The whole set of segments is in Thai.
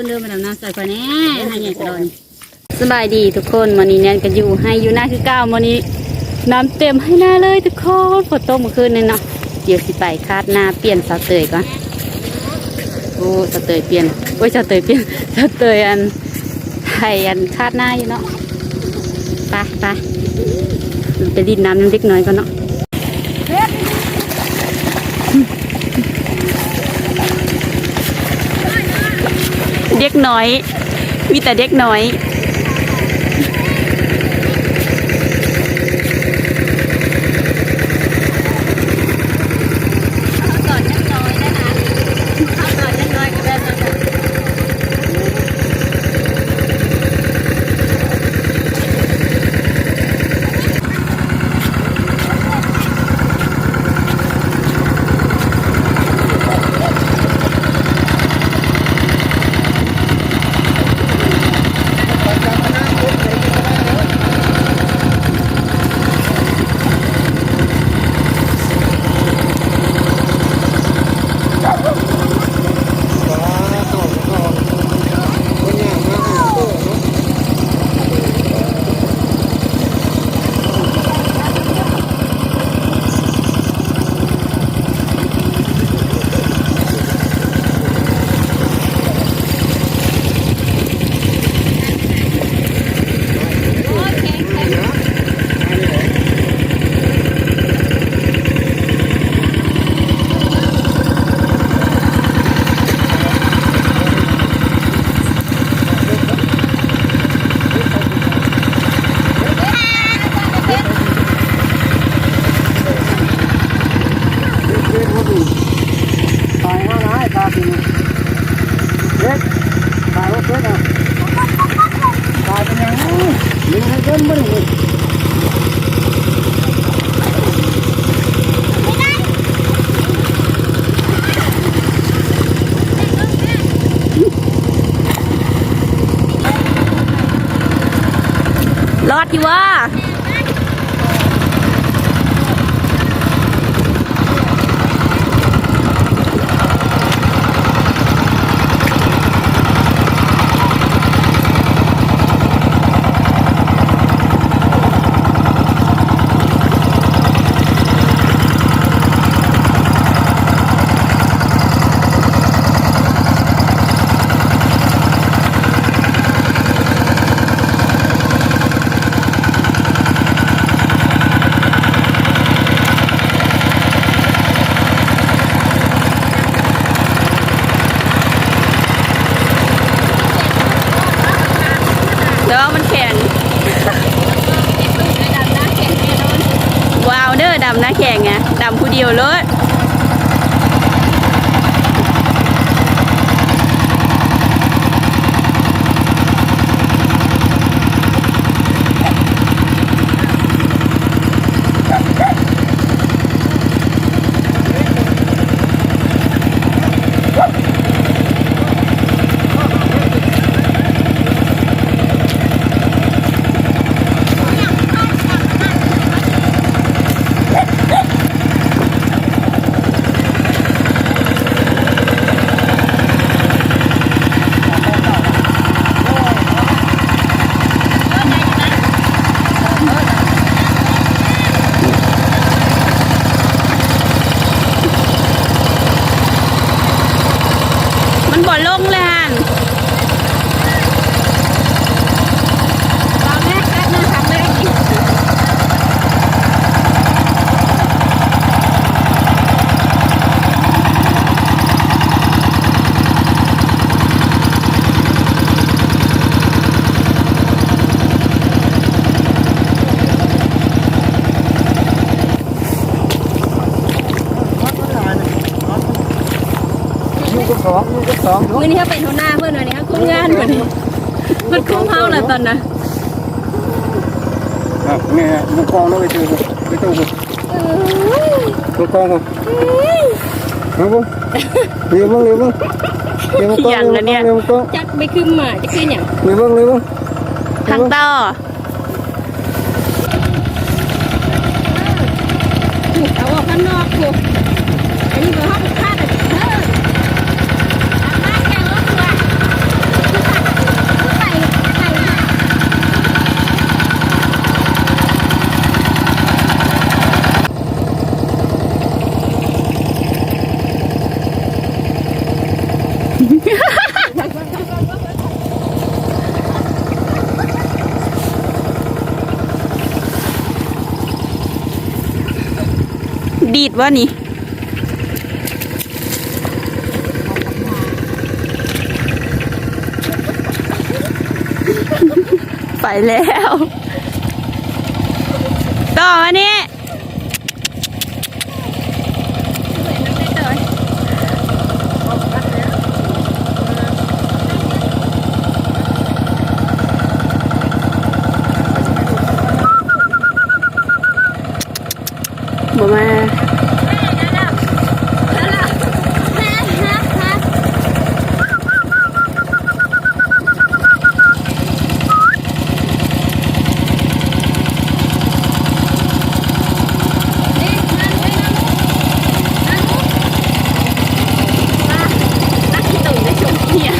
คนเดินมาดำน้ำใส่ก่อนแน่ให้ใหญ่กระดอนสบายดีทุกคนวันนี้แนนกันอยู่ให้อยู่หน้าคือเก้าวันนี้น้ำเต็มให้หน้าเลยทุกคนฝนตกเมื่อคืนนี่เนาะเดี๋ยวสิไปคาดหน้าเปลี่ยนสาเตยก่อนโอ้สาเตยเปลี่ยนโอ้ยสาเตยเปลี่ยนสาเตยอันไทยอันคาดหน้าอยู่เนาะไปไปไปดินน้ำน้ำเล็กน้อยก่อนเนาะ ด็กน้อย มีแต่เด็กน้อย ตายห้าน้ายตาปีนี้เด็กตายว่าเด็กอะตายเป็นยังไงลิงให้เกินบ่ได้ ที่ว่า ด้อดำหน้าแข่งไงดำผู้เดียวเลย บ่ลงเลยฮันเราแม่กัดนะทำไม่ได้กิน ลูกก็ สองลูกก็สองมื้อนี้เขาเป็นหัวหน้าเพื่อนวันนี้เขาคุ้มงานวันนี้มันคุ้มเฮาแหละตอนน่ะอะนี่ฮะลูกกองแล้วไปเจอไปตู้ลูกกองครับครับผมเร็วบ้างเร็วบ้างเร็วบ้างเร็วบ้างเร็วบ้างจักไม่ขึ้นมาจะขึ้นอย่างเร็วบ้างเร็วบ้างทางต่อเอาออกข้างนอกกูอันนี้ก็ห้องคาดอะเออทางบ้านแกงรถว่ะ ดว่านี่ไปแล้ว ต่อมานี่บ่มา นักที่ตู่ได้ชมเฮีย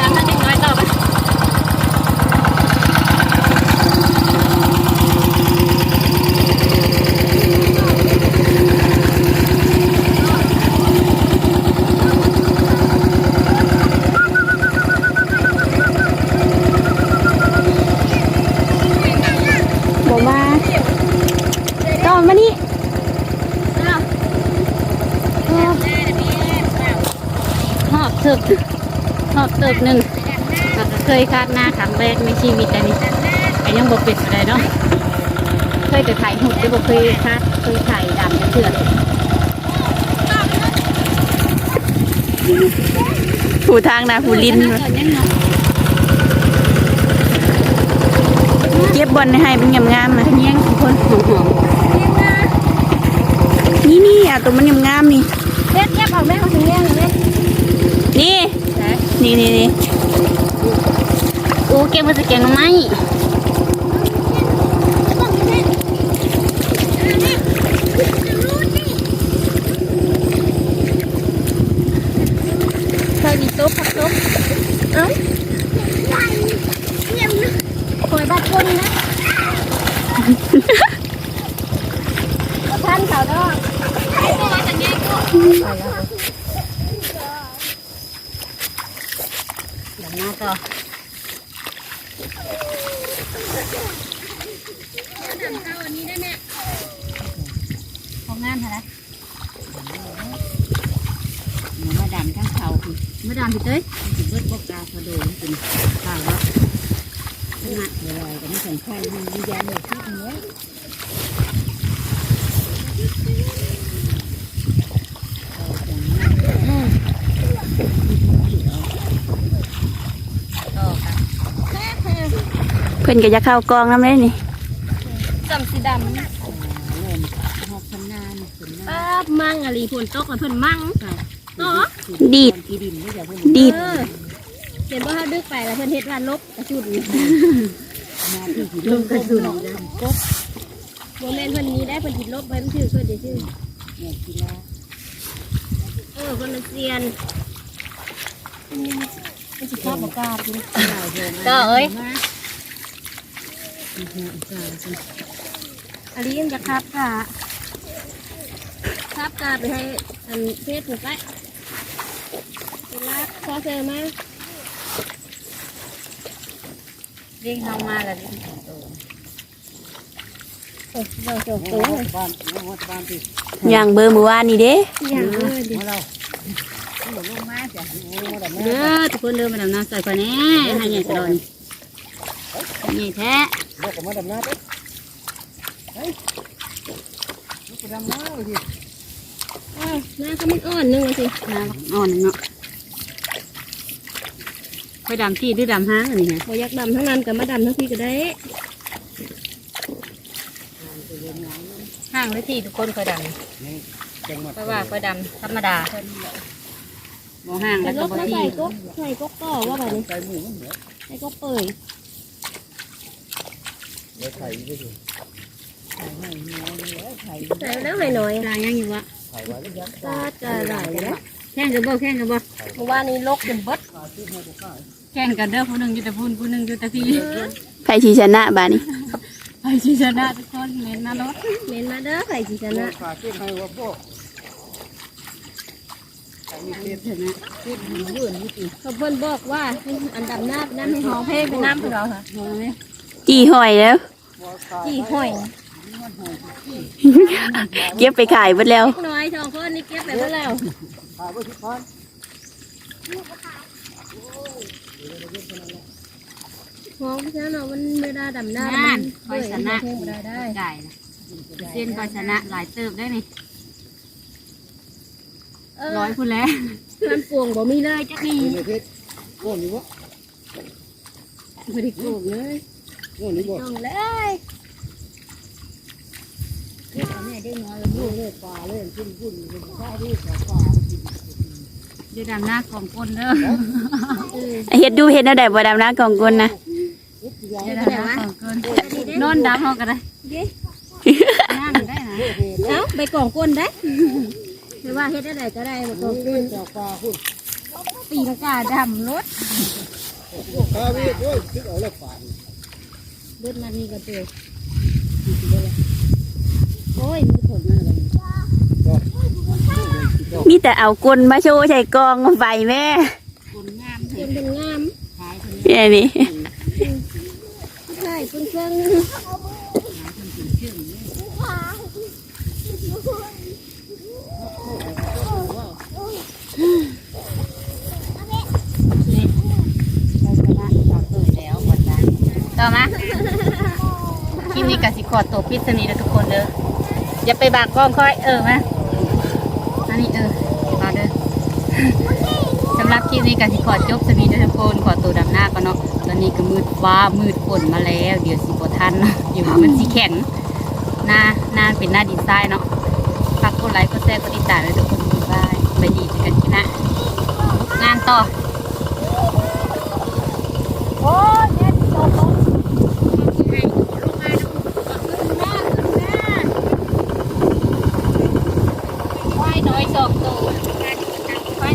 น้ำท่านยังน้อยต่อไป บ่มาต่อมานี่ หอบถึกหอบถึกหนึ่งก็เคยคาดหน้าครั้งแรกในชีวิตอันนี้ก็ยังบ่เป็นอะไรเนาะเคยแต่ถ่ายหุ่นแต่บ่เคยคาดเคยถ่ายดำจะเถื่อนผู้ทางนาผู้ลิ้นเก็บบอลให้มันงามๆนะแย่งทุกคนหอมๆนี่นี่อะตัวมันงามๆนี่ เล็ดแยบเอาแม่เขาถึงแย่งเลย นี่ นี่นี่นี่โอ้เก็บมาสเกนมาไหม เคยมีโต๊ะผักโต๊ะเอ้าคอยบ้านคนนะท่านเขาเนาะมาจากแย่ก็ เดี๋ยวหน้าต่อ ของงานเหรอมาดามข้างเขาคือมาดามพี่เต้ยสิเบิดบอกกาพอโดนเป็นข้าวแล้วงานเดี๋ยวเราจะไม่ใส่ไข่มันมียาเลยที่ตรงนี้ต่อค่ะเพิ่นก็จะเข้ากองน้ำได้นี่จำสีดำ หอกชำนาญชำนาญป้าบมั่งอะไรฝนตกมาเพิ่นมั่งอ๋อดีดกีดินไม่ใช่พวกดีดเออเห็นว่าเขาดึกไปแล้วเพิ่นเฮ็ดว่าลบกระจุดมาที่กีลงกระสุนโมเมนต์เพิ่นนี้ได้เพิ่นติดลบไว้มันชื่อเพิ่นได้ชื่อเนี่ยกีฬาเออคนละเซียนมันสิข้าวประกาศอยู่ก็เอ้ยอันนี้ยังจะคับกะ คับกะไปให้อันเพศถูกไหมเวลาพอเจอมาเรียกเข้ามาแล้วโอ้เราจบตัวบ้านวัดบ้านที่อย่างเบอร์เมื่อวานนี่เด้อย่างเลยดิของเราหลงลงมาจ้ะโอ้แต่แม่เด้อทุกคนเดินมาดำน้ำใส่ก่อนแน่ให้ใหญ่กระดอนใหญ่แท้เราก็มาดำน้ำไปเฮ้ยลูกไปดำน้ำเลยทีอ้าว หน้าก็มันอ่อนนึงเลยสิน้ำอ่อนเนาะไปดำที่หรือดำห้างอันนี้ฮะบ่อยากดำทั้งนั้นกับมาดำทั้งพี่ก็ได้ห้างหรือที่ทุกคนเคยดนี่จังหวัดำเพราะว่าเคยดำธรรมดาบ่ห้างแล้แล้ววก็ก็บ่มาที่ใส่ก็ใส่ก็ต่อว่าแบบนี้ใส่หมูมันเหนียวใส่ก็เปื่อยเดี๋ยวไข่ก็คือใส่แล้วหน่อยหน่อยตายยังอยู่วะ ไข่ไว้แล้วยัดๆตาจะไหลแล้วแข่งกันบ่แข่งกันบ่เพราะว่านี่ลกจนเบิดขาที่ให้กูข้าวแข่งกันเด้อผู้หนึ่งอยู่แต่พูนผู้หนึ่งอยู่แต่พี่ไผชีชนะบานี้ไปชิชนะทุกคนเน้นนะรถเมนมาเด้อไข่สีชนะขาที่ให้ว่าพวกไข่มีเศษชนะเขาเพิ่นบอกว่าอันดับหน้าน้ำให้หอมเพลงเป็นน้ำของเราค่ะพอไหมจีหอยแล้วว่าขาจีหอย เก็บไปขายหมดแล้วเล็กน้อยสองคนนี่เก็บไปหมดแล้วขายไว้ที่พันมองพี่เนาะมันเวลาดำหน้านั่มันคอยชนะเพิ่มได้ได้ไก่นะเส้นคอยชนะหลายเติบได้นี่เออร้อยพูดแล้วมันปวงบ่มีเลยจักนี่เป็นไงเพชรโง่นี่วะบ่ได้ปวงเลยโง่นี่บ่ต้องเลย เดี๋ยวดำหน้าของคนเด้อเฮ็ดดูเฮ็ดแนวใดบ่ดำน้ากองกลนะเดี๋ยวดำหน้าของคนนอนดำเอากันเลยนั่งได้นะเอ้าไปกล่องก้นได้ไม่ว่าเฮ็ดได้ก็ได้ไปกล่องก้นจากปลาคุณปีนกาดำรถปลาเวียดด้วยคิดเอาแล้วปลารถมานี่ก็เจอโอ้ย มือถมนั่นเลยมีแต่เอากลมาโชว์ใส่กองไฟแม่คนงามเต็มเป็นงามขายคนเนี่ยนี่ใช่เพิ่งเพิ่งเราชนะเราเคยแล้ววันนั้นต่อมาคลิปนี้กสิขอตัวพิษณีนะทุกคนเด้อ อย่าไปบากกล้องค่อยเออมาอันนี้เออมาเด้อสำหรับคลิปนี้กสิขอจบสวีเด้อทุกคนขอตัวดำหน้าก่อนเนาะตอนนี้ก็มืดฟ้ามืดฝนมาแล้ว เดี๋ยวสิบทันเนาะอยู่มันสีแข็งหน้าหน้าเป็นหน้าดินทรายเนาะฝากกดไลค์กดแชร์กดติดตามด้วยทุกคนบ๊ายบายไปดีเจอกันที่หน้างานต่อ โอ้ยเฮ็ดตกลง ควาย